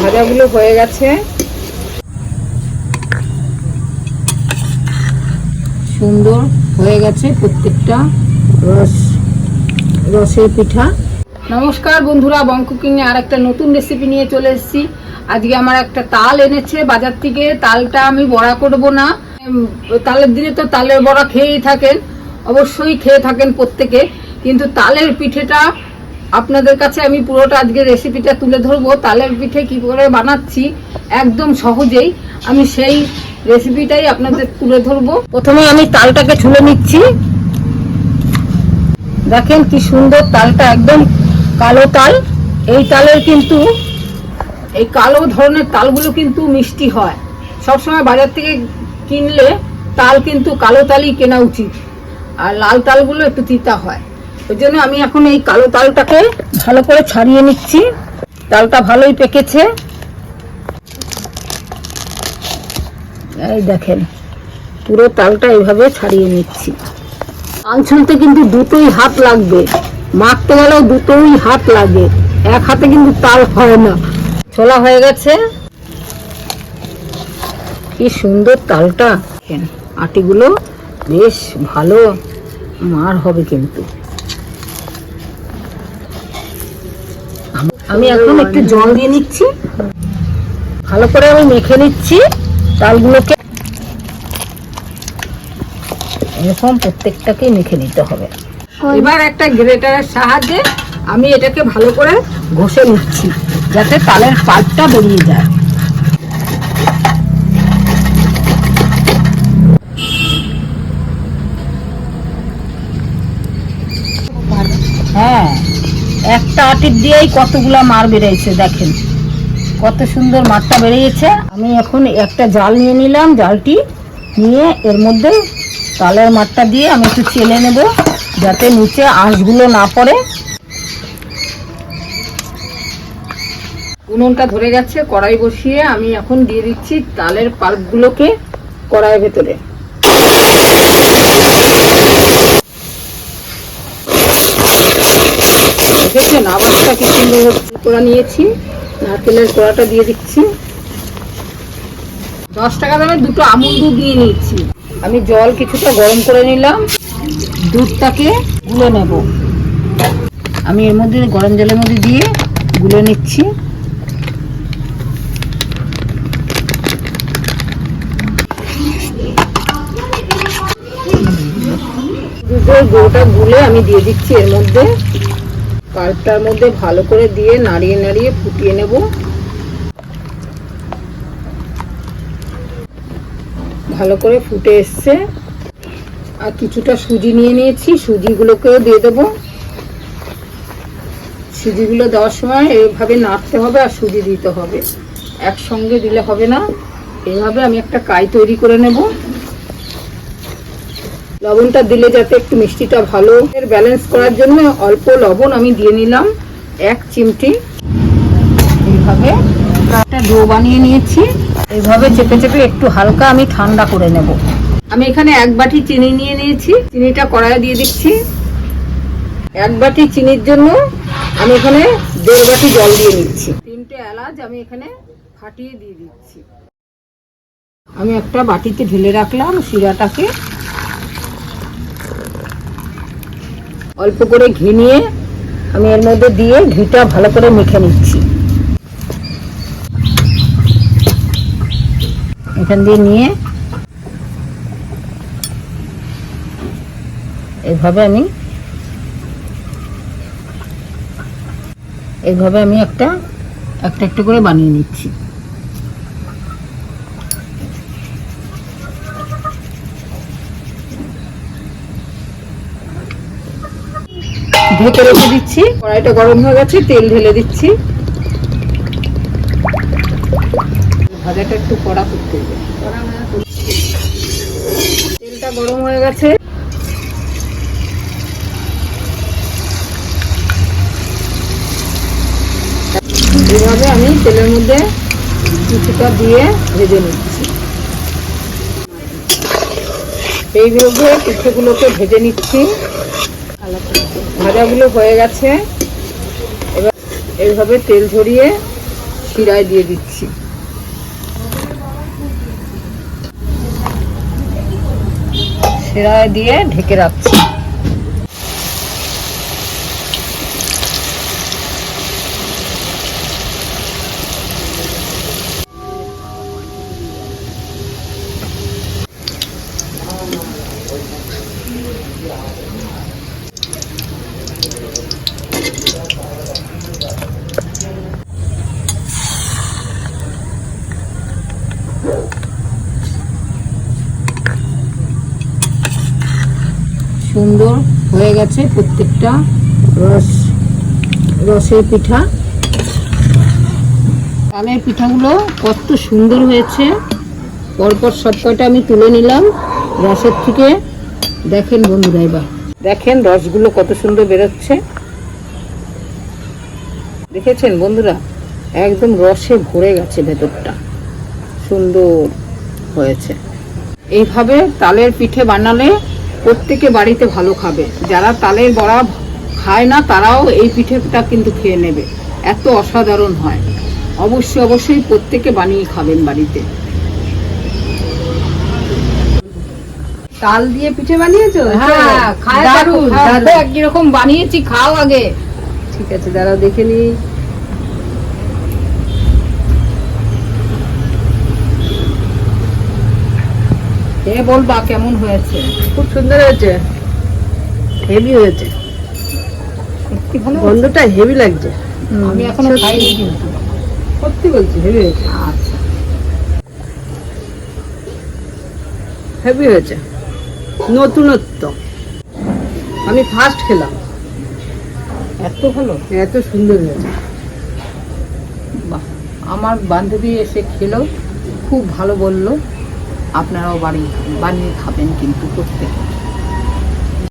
ভাজাগুলো হয়ে গেছে। সুন্দর হয়ে গেছে প্রত্যেকটা রস, রসের পিঠা। নমস্কার বন্ধুরা বং কুকিংয়ে আর একটা নতুন রেসিপি নিয়ে চলে এসেছি। আজকে আমার একটা তাল এনেছে, বাজার থেকে তালটা আমি বড়া করব না। তালের দিনে তো তালের বড়া খেয়েই থাকেন, অবশ্যই খেয়ে থাকেন প্রত্যেকে, কিন্তু তালের পিঠেটা আপনাদের কাছে আমি পুরোটা আজকে রেসিপিটা তুলে ধরবো। তালের পিঠে কি করে বানাচ্ছি, একদম সহজেই আমি সেই রেসিপিটাই আপনাদের তুলে ধরবো। প্রথমে আমি তালটাকে ছুলে নিচ্ছি। দেখেন কি সুন্দর তালটা, একদম কালো তাল। এই তালের কিন্তু এই কালো ধরনের তালগুলো কিন্তু মিষ্টি হয়। সবসময় বাজার থেকে কিনলে তাল কিন্তু কালো তালই কেনা উচিত। আর লাল তালগুলো একটু তিতা হয়। ওই জন্য আমি এখন এই কালো তালটাকে ভালো করে ছাড়িয়ে নিচ্ছি। তালটা ভালোই পেকেছে। এই দেখেন, পুরো তালটা এইভাবে ছাড়িয়ে নিচ্ছি। তাল ছুলতে কিন্তু দুটোই হাত লাগবে। মাখতে গেলেও দুটোই হাত লাগে। এক হাতে কিন্তু তাল হয় না। ছোলা হয়ে গেছে। কি সুন্দর তালটা। আটিগুলো বেশ ভালো মার হবে কিন্তু। আমি এখন একটু জল দিয়ে নিচ্ছি। ভালো করে আমি মেখে নিচ্ছি তালগুলোকে। এরকম প্রত্যেকটাকে মেখে নিতে হবে। এবার একটা গ্রেটারের সাহায্যে আমি এটাকে ভালো করে ঘষে নিচ্ছি। যাতে তালের পাল্পটা বেরিয়ে যায়। হ্যাঁ একটা আটির দিয়েই কতগুলা মার বেরিয়েছে, দেখেন। কত সুন্দর মারটা বেরিয়েছে। আমি এখন একটা জাল নিয়ে নিলাম, জালটি নিয়ে এর মধ্যে তালের মারটা দিয়ে আমি একটু চেলে নেব, যাতে নিচে আঁশগুলো না পড়ে। উনুনটা ধরে গেছে, কড়াই বসিয়ে আমি এখন দিয়ে দিচ্ছি তালের পাল্পগুলোকে কড়াইয়ের ভেতরে। দেখেছেন? আওয়াজটা কি সুন্দর কড়া নিয়েছি। নারকেলের কড়াটা দিয়ে দিচ্ছি। দশ টাকা দামের দুটো আমুল দুধ নিয়ে নিচ্ছি আমি জল কিছুটা গরম করে নিলাম। দুধটাকে গুলে নেব। আমি এর মধ্যে গরম জলের মধ্যে দিয়ে গুলে নিচ্ছি। দুধের গুঁড়োটা গুলে আমি দিয়ে দিচ্ছি এর মধ্যে। পাল্পটার মধ্যে ভালো করে দিয়ে নাড়িয়ে নাড়িয়ে ফুটিয়ে নেব। ভালো করে ফুটে এসছে। আর কিছুটা সুজি নিয়ে নিয়েছি, সুজিগুলোকেও দিয়ে দেবো। সুজিগুলো দেওয়ার সময় এইভাবে নাড়তে হবে আর সুজি দিতে হবে। একসঙ্গে দিলে হবে না। এইভাবে আমি একটা কাই তৈরি করে নেব। লবণটা দিলে যাতে একটু মিষ্টিটা ভালো এর ব্যালেন্স করার জন্য অল্প লবণ আমি দিয়ে নিলাম, এক চিমটি। এইভাবে একটা ডো বানিয়ে নিয়েছি। এইভাবে চেপে চেপে একটু হালকা আমি ঠান্ডা করে নেব। আমি এখানে এক বাটি চিনি নিয়ে নিয়েছি। চিনিটা কড়াইয়ে দিয়ে দিচ্ছি। এক বাটি চিনির জন্য আমি এখানে দেড় বাটি জল দিয়ে নিচ্ছি। তিনটে এলাচ আমি এখানে ফাটিয়ে দিয়ে দিচ্ছি। আমি একটা বাটিতে ঢেলে রাখলাম শিরাটাকে। অল্প করে ঘি নিয়ে আমি এর মধ্যে দিয়ে ঘিটা ভালো করে মেখে নিচ্ছি। এখান দিয়ে নিয়ে এইভাবে আমি এইভাবে আমি একটা একটা একটা করে বানিয়ে নিচ্ছি। ঢেকে রেখে দিচ্ছি। কড়াইটা গরম হয়ে গেছে, তেল ঢেলে দিচ্ছি। ভাজাটা একটু কড়া করতে হবে। তেলটা গরম হয়ে গেছে। এইভাবে আমি তেলের মধ্যে কিছুটা দিয়ে ভেজে নিচ্ছি। এইভাবে পিঠেগুলোকে ভেজে নিচ্ছি। ভাজাগুলো হয়ে গেছে। এবার এইভাবে তেল ঝরিয়ে শিরায় দিয়ে দিচ্ছি। শিরায় দিয়ে ঢেকে রাখছি সুন্দর হয়ে গেছে প্রত্যেকটা রস, রসের পিঠা। তালের পিঠাগুলো কত সুন্দর হয়েছে। পরপর সব আমি তুলে নিলাম রসের থেকে। দেখেন বন্ধুরা এবার। দেখেন রসগুলো কত সুন্দর বেরোচ্ছে। দেখেছেন বন্ধুরা? একদম রসে ভরে গেছে ভেতরটা। সুন্দর হয়েছে। এইভাবে তালের পিঠে বানালে প্রত্যেকে বাড়িতে ভালো খাবে। যারা তালের বড়া খায় না তারাও এই পিঠেটা কিন্তু খেয়ে নেবে। এত অসাধারণ হয়। অবশ্যই অবশ্যই প্রত্যেকে বানিয়ে খাবেন বাড়িতে। তাল দিয়ে পিঠে বানিয়েছো? হ্যাঁ দারুণ। বানিয়েছি খাও আগে। ঠিক আছে দাঁড়াও দেখে নি এ বলবা কেমন হয়েছে? খুব সুন্দর হয়েছে। হেভি হয়েছে। সত্যি ভালো গন্ধটা হেভি লাগছে। আমি এখনও খাইনি কিন্তু। সত্যি বলছি হেভি হয়েছে। আচ্ছা। হেভি হয়েছে। নতুনত্ব। আমি ফার্স্ট খেলাম। এত ভালো? এত সুন্দর হয়েছে। বাহ আমার বান্ধবী এসে খেলো খুব ভালো বলল। আপনারাও বাড়ি বানিয়ে খাবেন কিন্তু প্রত্যেকে।